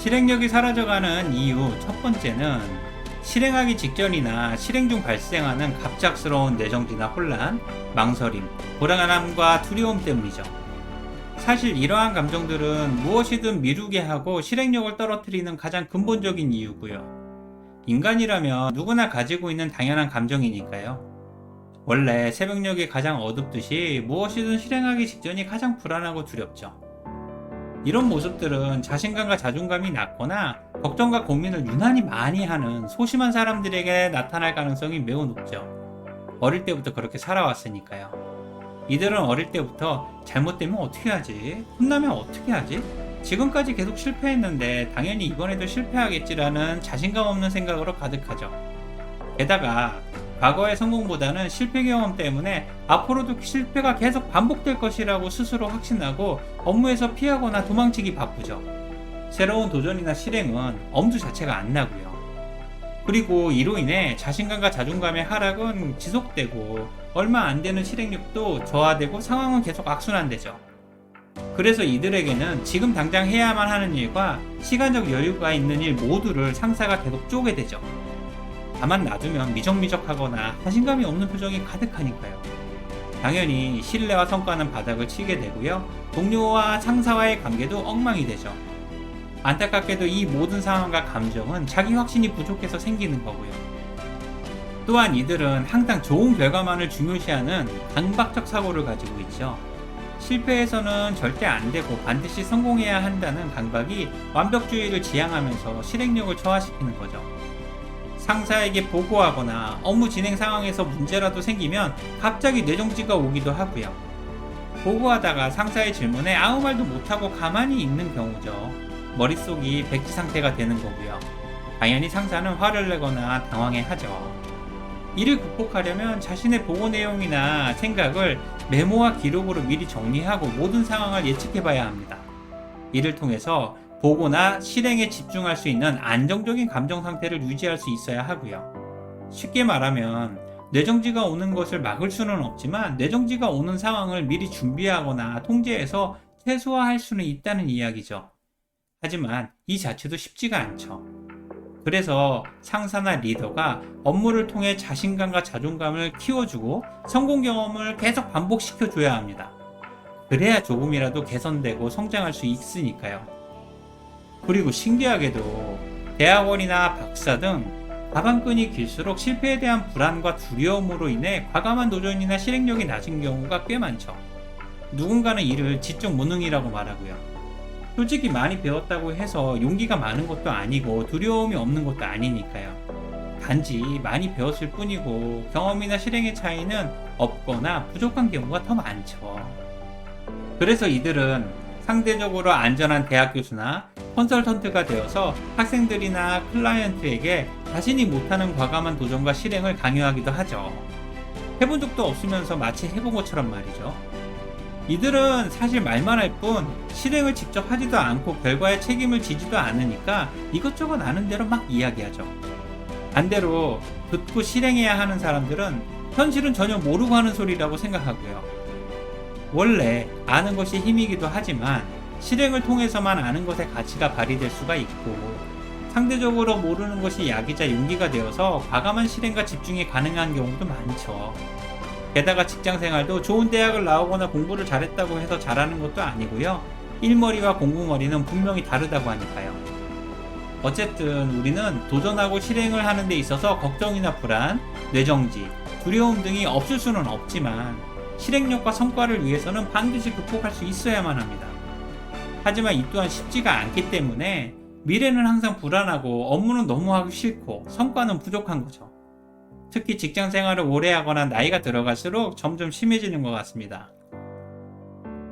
실행력이 사라져가는 이유 첫 번째는 실행하기 직전이나 실행 중 발생하는 갑작스러운 내정지나 혼란, 망설임, 불안함과 두려움 때문이죠. 사실 이러한 감정들은 무엇이든 미루게 하고 실행력을 떨어뜨리는 가장 근본적인 이유고요. 인간이라면 누구나 가지고 있는 당연한 감정이니까요. 원래 새벽녘이 가장 어둡듯이 무엇이든 실행하기 직전이 가장 불안하고 두렵죠. 이런 모습들은 자신감과 자존감이 낮거나 걱정과 고민을 유난히 많이 하는 소심한 사람들에게 나타날 가능성이 매우 높죠. 어릴 때부터 그렇게 살아왔으니까요. 이들은 어릴 때부터 잘못되면 어떻게 하지? 혼나면 어떻게 하지? 지금까지 계속 실패했는데 당연히 이번에도 실패하겠지라는 자신감 없는 생각으로 가득하죠. 게다가 과거의 성공보다는 실패 경험 때문에 앞으로도 실패가 계속 반복될 것이라고 스스로 확신하고 업무에서 피하거나 도망치기 바쁘죠. 새로운 도전이나 실행은 엄두 자체가 안 나고요. 그리고 이로 인해 자신감과 자존감의 하락은 지속되고 얼마 안 되는 실행력도 저하되고 상황은 계속 악순환되죠. 그래서 이들에게는 지금 당장 해야만 하는 일과 시간적 여유가 있는 일 모두를 상사가 계속 쪼게 되죠. 다만 놔두면 미적미적하거나 자신감이 없는 표정이 가득하니까요. 당연히 신뢰와 성과는 바닥을 치게 되고요. 동료와 상사와의 관계도 엉망이 되죠. 안타깝게도 이 모든 상황과 감정은 자기 확신이 부족해서 생기는 거고요. 또한 이들은 항상 좋은 결과만을 중요시하는 강박적 사고를 가지고 있죠. 실패해서는 절대 안 되고 반드시 성공해야 한다는 강박이 완벽주의를 지향하면서 실행력을 저하시키는 거죠. 상사에게 보고하거나 업무 진행 상황에서 문제라도 생기면 갑자기 뇌정지가 오기도 하고요. 보고하다가 상사의 질문에 아무 말도 못하고 가만히 있는 경우죠. 머릿속이 백지 상태가 되는 거고요. 당연히 상사는 화를 내거나 당황해 하죠. 이를 극복하려면 자신의 보고 내용이나 생각을 메모와 기록으로 미리 정리하고 모든 상황을 예측해 봐야 합니다. 이를 통해서 보고나 실행에 집중할 수 있는 안정적인 감정 상태를 유지할 수 있어야 하고요. 쉽게 말하면 뇌정지가 오는 것을 막을 수는 없지만 뇌정지가 오는 상황을 미리 준비하거나 통제해서 최소화할 수는 있다는 이야기죠. 하지만 이 자체도 쉽지가 않죠. 그래서 상사나 리더가 업무를 통해 자신감과 자존감을 키워주고 성공 경험을 계속 반복시켜줘야 합니다. 그래야 조금이라도 개선되고 성장할 수 있으니까요. 그리고 신기하게도 대학원이나 박사 등 가방끈이 길수록 실패에 대한 불안과 두려움으로 인해 과감한 도전이나 실행력이 낮은 경우가 꽤 많죠. 누군가는 이를 지적 무능이라고 말하고요. 솔직히 많이 배웠다고 해서 용기가 많은 것도 아니고 두려움이 없는 것도 아니니까요. 단지 많이 배웠을 뿐이고 경험이나 실행의 차이는 없거나 부족한 경우가 더 많죠. 그래서 이들은 상대적으로 안전한 대학 교수나 컨설턴트가 되어서 학생들이나 클라이언트에게 자신이 못하는 과감한 도전과 실행을 강요하기도 하죠. 해본 적도 없으면서 마치 해본 것처럼 말이죠. 이들은 사실 말만 할 뿐 실행을 직접 하지도 않고 결과에 책임을 지지도 않으니까 이것저것 아는 대로 막 이야기하죠. 반대로 듣고 실행해야 하는 사람들은 현실은 전혀 모르고 하는 소리라고 생각하고요. 원래 아는 것이 힘이기도 하지만 실행을 통해서만 아는 것의 가치가 발휘될 수가 있고 상대적으로 모르는 것이 약이자 용기가 되어서 과감한 실행과 집중이 가능한 경우도 많죠. 게다가 직장 생활도 좋은 대학을 나오거나 공부를 잘했다고 해서 잘하는 것도 아니고요. 일머리와 공부머리는 분명히 다르다고 하니까요. 어쨌든 우리는 도전하고 실행을 하는 데 있어서 걱정이나 불안, 뇌정지, 두려움 등이 없을 수는 없지만 실행력과 성과를 위해서는 반드시 극복할 수 있어야만 합니다. 하지만 이 또한 쉽지가 않기 때문에 미래는 항상 불안하고 업무는 너무 하기 싫고 성과는 부족한 거죠. 특히 직장 생활을 오래 하거나 나이가 들어갈수록 점점 심해지는 것 같습니다.